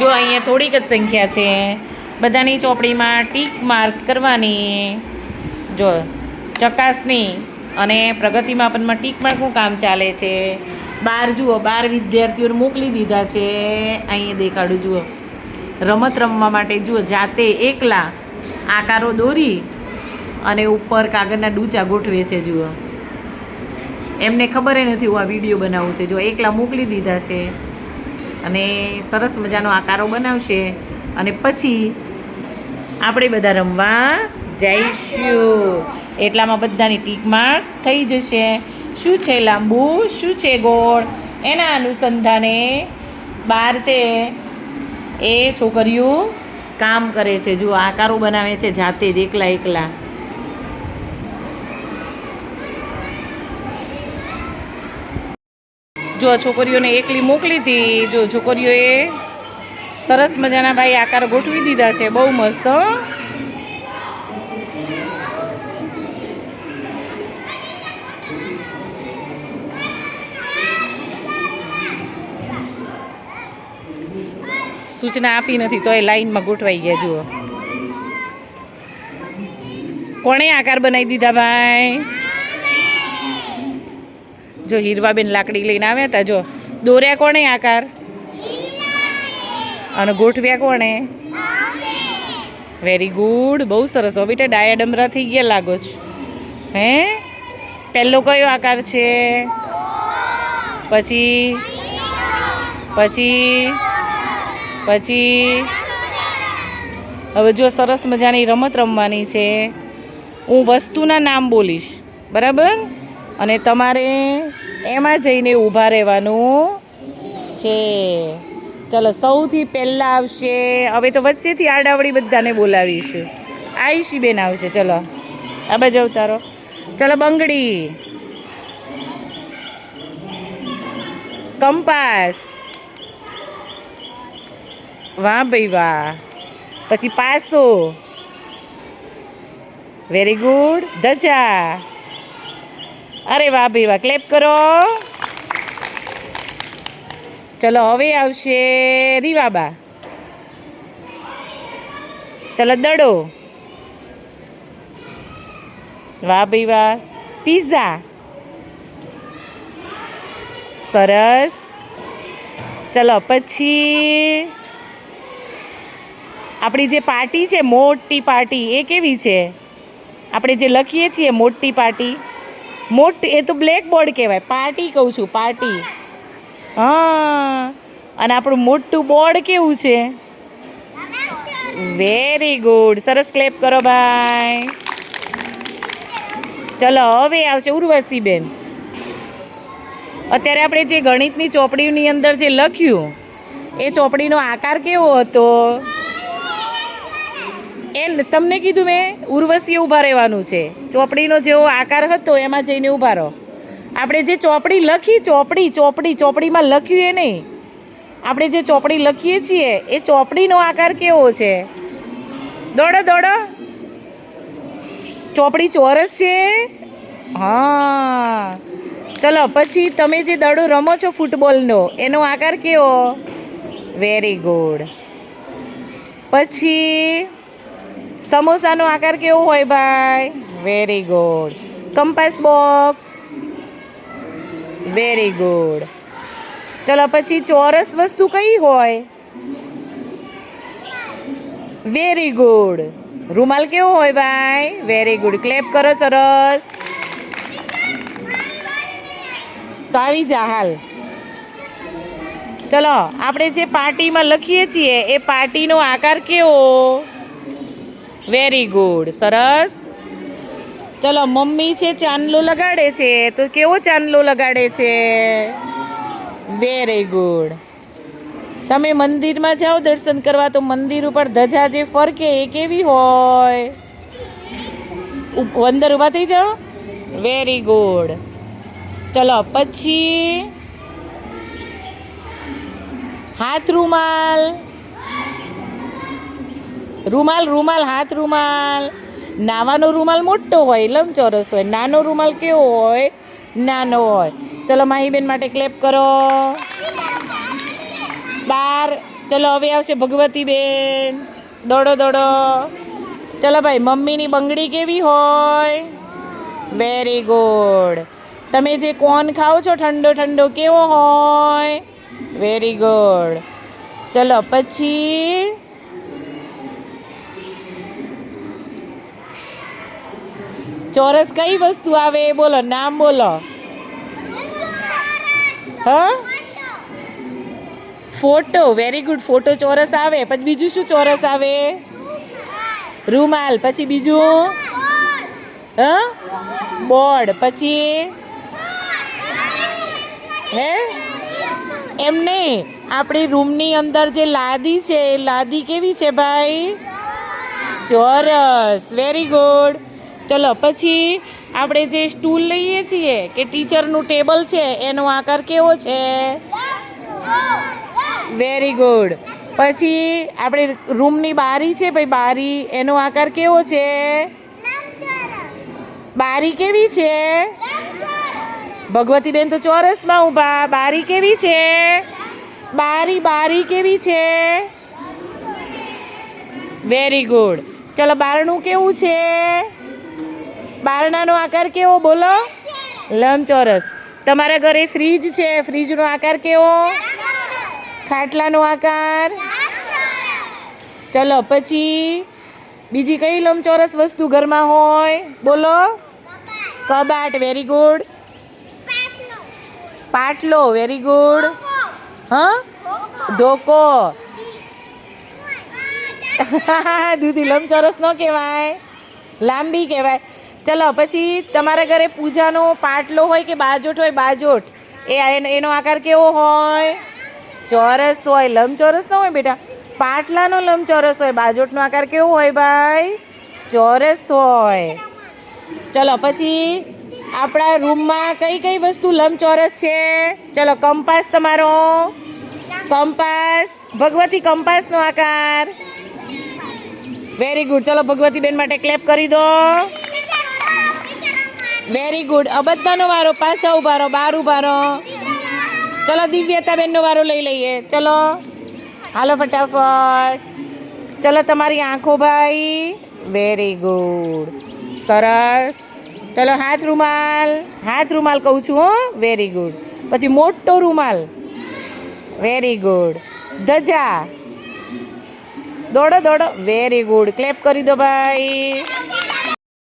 જો અહીંયા થોડીક જ સંખ્યા છે. બધાની ચોપડીમાં ટીક માર્ક કરવાની. જો, ચકાસણી અને પ્રગતિ માપનમાં ટીક માર્કનું કામ ચાલે છે? બાર જુઓ, બાર વિદ્યાર્થીઓને મોકલી દીધા છે. અહીંયા દેખાડું, જુઓ. રમત રમવા માટે, જુઓ, જાતે એકલા આકારો દોરી અને ઉપર કાગળના ડૂચા ગોઠવે છે, જુઓ. એમને ખબર નથી, હું આ વીડિયો બનાવું છે. જો, એકલા મોકલી દીધા છે. અને સરસ મજાનો આકારો બનાવશે. અને પછી આપણે બધા રમવા જઈશું. એટલામાં બધાની ટીક માર્ક થઈ જશે. શું છે લાંબુ? શું છે ગોળ? એના અનુસંધાને બાર છે. એ છોકરીઓ કામ કરે છે. જો આકારો બનાવે છે જાતે જ એકલા એકલા. જો છોકરીઓને એકલી મોકલી હતી, જો છોકરીઓએ સરસ મજાના ભાઈ આકાર ગોઠવી દીધા છે, બહુ મસ્ત સૂચના આપી નથી, તો એ લાઈનમાં ગોઠવાઈ ગયા, જુઓ. કોણે આકાર બનાવી દીધા, ભાઈ? જો હીરવાબેન લાકડી લઈને આવ્યા હતા, જો. દોર્યા કોણે આકાર અને ગોઠવ્યા કોણે? વેરી ગુડ બહુ સરસ. હો બેટા ડાયા ડમરા થઈ ગયા લાગો છો. હે? પહેલો કયો આકાર છે? પછી? પછી? પછી? હવે જો સરસ મજાની રમત રમવાની છે. હું વસ્તુના નામ બોલીશ. બરાબર? અને તમારે એમાં જઈને ઊભા રહેવાનું. છે. ચલો, સૌથી પહેલાં આવશે. હવે તો વચ્ચેથી આડાવડી બધાને બોલાવીશું. આયુષી બેન આવશે, ચલો. આ બાજુ અવતારો. ચલો, બંગડી. કંપાસ. વાહ ભાઈ વાહ. પછી પાસો. વેરી ગુડ ધજા. અરે વાહ ભાઈ વાહ ક્લેપ કરો. ચલો, હવે આવશે રીવાબા. ચલો, દડો. વાહ ભાઈ વાહ પીઝા સરસ. ચલો, પછી આપણી જે પાર્ટી છે, મોટી પાર્ટી, એ કેવી છે? આપણે જે લખીએ છીએ, મોટી પાર્ટી. મોટી, એ તો બ્લેક બોર્ડ કહેવાય. પાર્ટી કહું છું, પાર્ટી. હા. અને આપણું મોટું બોર્ડ કેવું છે? વેરી ગુડ સરસ ક્લેપ કરો ભાઈ. ચલો, હવે આવશે ઉર્વશી બેન અત્યારે આપણે જે ગણિતની ચોપડીની અંદર જે લખ્યું, એ ચોપડીનો આકાર કેવો હતો? તમને કીધું મેં ઉર્વશીએ ઊભા રહેવાનું છે. ચોપડીનો જેવો આકાર હતો, એમાં જઈને ઊભા રહો. આપણે જે ચોપડી લખી, ચોપડી ચોપડી, ચોપડીમાં લખ્યું એ નહીં. આપણે જે ચોપડી લખીએ છીએ, એ ચોપડીનો આકાર કેવો છે? દોડો દોડો. ચોપડી ચોરસ છે? હા. ચલો, પછી તમે જે દડો રમો છો ફૂટબોલનો, એનો આકાર કેવો? Very good. પછી સમોસાનો આકાર કેવો હોય ભાઈ? Very good compass box very good ચલો, પછી ચોરસ વસ્તુ કઈ હોય? વેરી ગુડ રૂમાલ કેવો હોય ભાઈ? વેરી ગુડ ક્લેપ કરો સરસ. તો આવી જા હાલ ચલો, આપણે જે પાર્ટીમાં લખીએ છીએ, એ પાર્ટીનો આકાર કેવો? વેરી ગુડ સરસ. ચલો, મમ્મી છે, ચાંદલો લગાડે છે. તો કેવો ચાંદલો લગાડે છે? વેરી ગુડ તમે મંદિરમાં જાઓ, દર્શન કરવા, તો મંદિર ઉપર ધજા જે ફરકે એ કેવી હોય? અંદર ઊભા થઈ જાઓ. વેરી ગુડ ચલો, પછી હાથ રૂમાલ રૂમાલ રૂમાલ, હાથ રૂમાલ. નાવાનો રૂમાલ મોટો હોય, લંબચોરસ હોય. નાનો રૂમાલ કેવો હોય? નાનો હોય. ચલો, માહીબેન માટે ક્લેપ કરો. બાર. ચલો, હવે આવશે ભગવતી બેન દોડો દોડો. ચલો, ભાઈ, મમ્મીની બંગડી કેવી હોય? વેરી ગુડ તમે જે કોન ખાઓ છો, ઠંડો ઠંડો, કેવો હોય? વેરી ગુડ ચલો, પછી ચોરસ કઈ વસ્તુ આવે? એ બોલો, નામ બોલો. હા? ફોટો વેરી ગુડ ફોટો ચોરસ આવે. પછી બીજું શું ચોરસ આવે? રૂમાલ. પછી બીજું? હ? બોર્ડ. પછી? હે? એમ નહીં. આપણી રૂમની અંદર જે લાદી છે, એ લાદી કેવી છે ભાઈ? ચોરસ. વેરી ગુડ ચલો, પછી આપણે જે સ્ટૂલ લઈએ છીએ કે ટીચરનું ટેબલ છે, એનો આકાર કેવો છે? વેરી ગુડ પછી આપણે રૂમની બારી છે, ભાઈ બારી, એનો આકાર કેવો છે? બારી કેવી છે? ભગવતીબેન તો ચોરસમાં ઊભા. બારી કેવી છે? બારી બારી કેવી છે? વેરી ગુડ ચલો, બારણું કેવું છે? બારણાનો આકાર કેવો બોલો? લંબચોરસ. તમારા ઘરે ફ્રીજ છે, ફ્રીજનો આકાર કેવો? ખાટલાનો આકાર? ચલો, પછી બીજી કઈ લંબચોરસ વસ્તુ ઘરમાં હોય? બોલો. કબાટ વેરી ગુડ પાટલો વેરી ગુડ હા? ધોકો. દૂધી, લંબચોરસ ન કહેવાય. લાંબી કહેવાય. ચલો, પછી તમારા ઘરે પૂજાનો પાટલો હોય કે બાજોટ હોય બાજોટ એ એનો- આકાર કેવો હોય? ચોરસ હોય, લંબચોરસ ન હોય બેટા? પાટલાનો લંબચોરસ હોય બાજોટનો આકાર કેવો હોય ભાઈ? ચોરસ હોય. ચલો, પછી આપણા રૂમમાં કઈ કઈ વસ્તુ લંબચોરસ છે? ચલો, કંપાસ તમારો. કંપાસ. ભગવતી કંપાસનો આકાર. વેરી ગુડ ચલો ભગવતી બેન માટે ક્લેપ કરી દો. વેરી ગુડ આ વારો પાછા ઊભા રહો બાર ઊભા રહો. ચલો દિવ્યતા બેનનો વારો લઈ લઈએ. ચલો. હાલો ફટાફટ. ચલો તમારી આંખો ભાઈ. વેરી ગુડ સરસ. ચલો હાથ રૂમાલ. હાથ રૂમાલ કહું છું, હો. વેરી ગુડ પછી મોટો રૂમાલ. વેરી ગુડ ધજા. દોડો દોડો. વેરી ગુડ ક્લેપ કરી દો ભાઈ.